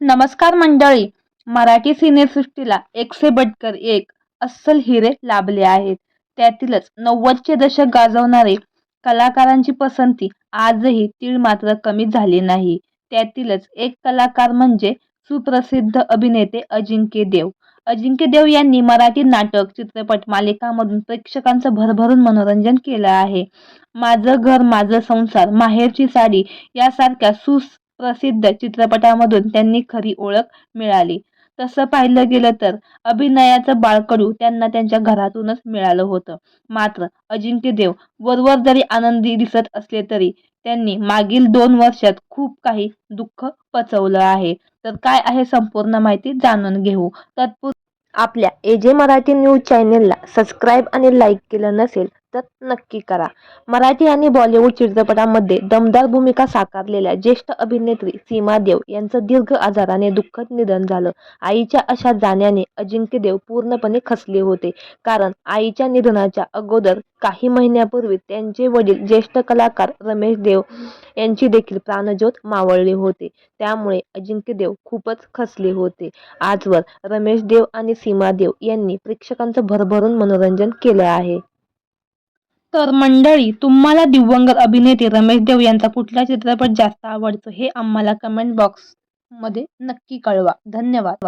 नमस्कार मंडळी. मराठी सिनेसृष्टीला एक से बटकर एक अस्सल हिरे लाभले आहेत. त्यातीलच नव्वदचे दशक गाजवणारे कलाकारांची पसंती आजही तीळ मात्र कमी झाली नाही. त्यातीलच एक कलाकार म्हणजे सुप्रसिद्ध अभिनेते अजिंक्य देव. अजिंक्य देव यांनी मराठी नाटक चित्रपट मालिकांमधून प्रेक्षकांचं भरभरून मनोरंजन केलं आहे. माझं घर माझं संसार माहेरची साडी यासारख्या सुस प्रसिद्ध चित्रपटामधून त्यांनी खरी ओळख मिळाली. तसं पाहिलं गेलं तर अभिनयाचं बाळकडू त्यांना त्यांच्या घरातूनच मिळालं होतं. मात्र अजिंक्य देव वरवर जरी आनंदी दिसत असले तरी त्यांनी मागील दोन वर्षात खूप काही दुःख पचवलं आहे. तर काय आहे संपूर्ण माहिती जाणून घेऊ. तत्पूर्वी आपल्या एजे मराठी न्यूज चॅनेलला सबस्क्राईब आणि लाईक केलं नसेल तर नक्की करा. मराठी आणि बॉलिवूड चित्रपटामध्ये दमदार भूमिका साकारलेल्या ज्येष्ठ अभिनेत्री सीमा देव यांचं दीर्घ आजाराने दुःखद निधन झालं. आईच्या अशा जाण्याने अजिंक्य देव पूर्णपणे खसले होते. कारण आईच्या निधनाच्या अगोदर काही महिन्यापूर्वी त्यांचे वडील ज्येष्ठ कलाकार रमेश देव यांची देखील प्राणज्योत मावळले होते. त्यामुळे अजिंक्यदेव खूपच खचले होते. आजवर रमेश देव आणि सीमा देव यांनी प्रेक्षकांचं भरभरून मनोरंजन केलं आहे. तर मंडळी तुम्हाला दिवंगत अभिनेते रमेश देव यांचा कुठला चित्रपट जास्त आवडतो हे आम्हाला कमेंट बॉक्समध्ये नक्की कळवा. धन्यवाद.